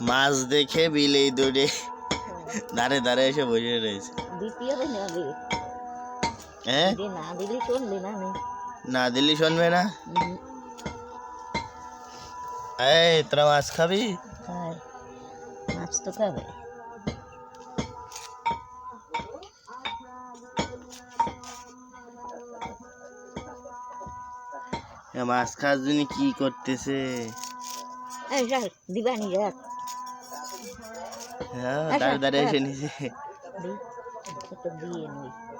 মাছ দেখে বিলেই দৌড়ে। দাঁড়ে দাঁড়ে এসে বসে রয়েছে। হ্যাঁ না দিলে শুনবে না এই তোরা মাছ খাবি? মাছ তো খাবে। মাছ খাওয়ার জন্য কি করতেছে? দিবানি যাক। হ্যাঁ আচ্ছা, দাঁড়ে দাঁড়ে এসে রাখ। নিছে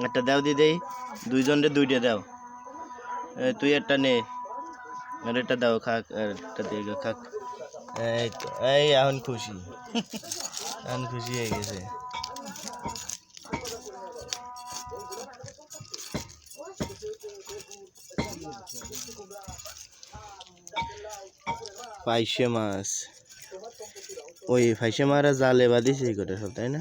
একটা দাও দি দেই দুইজনরে দুইটা দাও। তুই একটা নে আর একটা দাও খাক আর একটা দিয়ে খাক। এই তো এই এখন খুশি। এখন খুশি হয়ে গেছে। পাইসে মাছ ওই ফাইসে মারা জালে বাঁধিছে এই করে সব তাই না?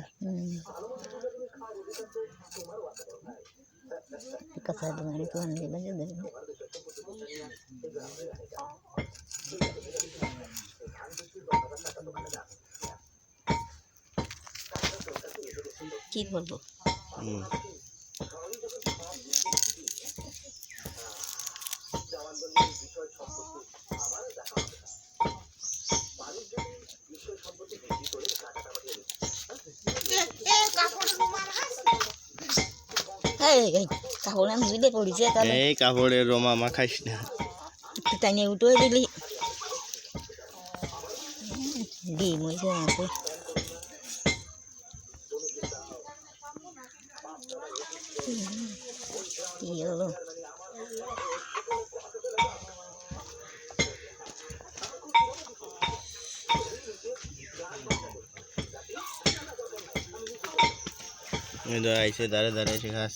কি বলব? তাহলে আমি বুঝলে পড়িছে তাহলে এই কাপড়ের রোমা মা খাইস না? একটু টাইনে উঠে দিলি। ডিম হয়েছে আমাকে কি হলো আইসে দাঁড়ে দাঁড়ে এসে খাস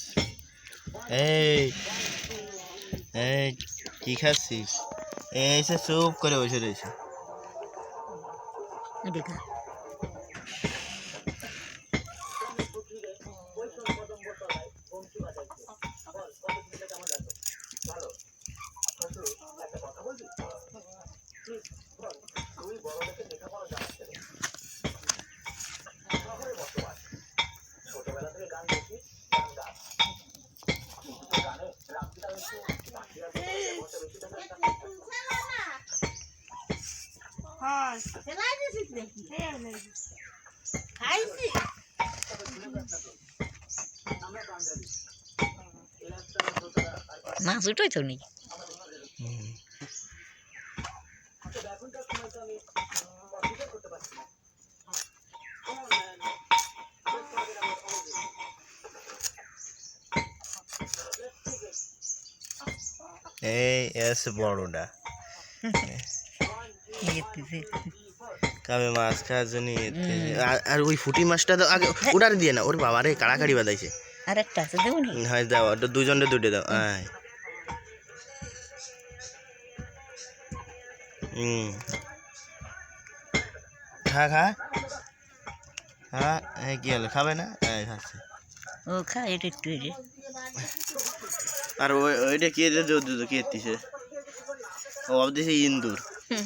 এই এই কি খাচ্ছিস? এসে চুপ করে বসে রয়েছে। দেখা মাছ উঠোই তো নেই হুম। এই এসে বড়টা কামে মাছ খাওয়ার জন্য আর- ওই ফুটি মাছটা তো আগে ওটার দিয়ে না ওর বাবা রে কাড়াকাড়ি বাদাইছে। আর একটা আছে দেবো নি হয় দাও ওটা দুজনরে দুটে দাও। হুম। খা খা। হ্যাঁ এই কি হলো খাবে না? এই খাচ্ছে। ও খা এটা একটু আর ওই ওইটা কে দুধ দুধ কে দিছে? ও ভাবতেছে ইন্দুর। হুম।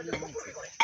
Thank you.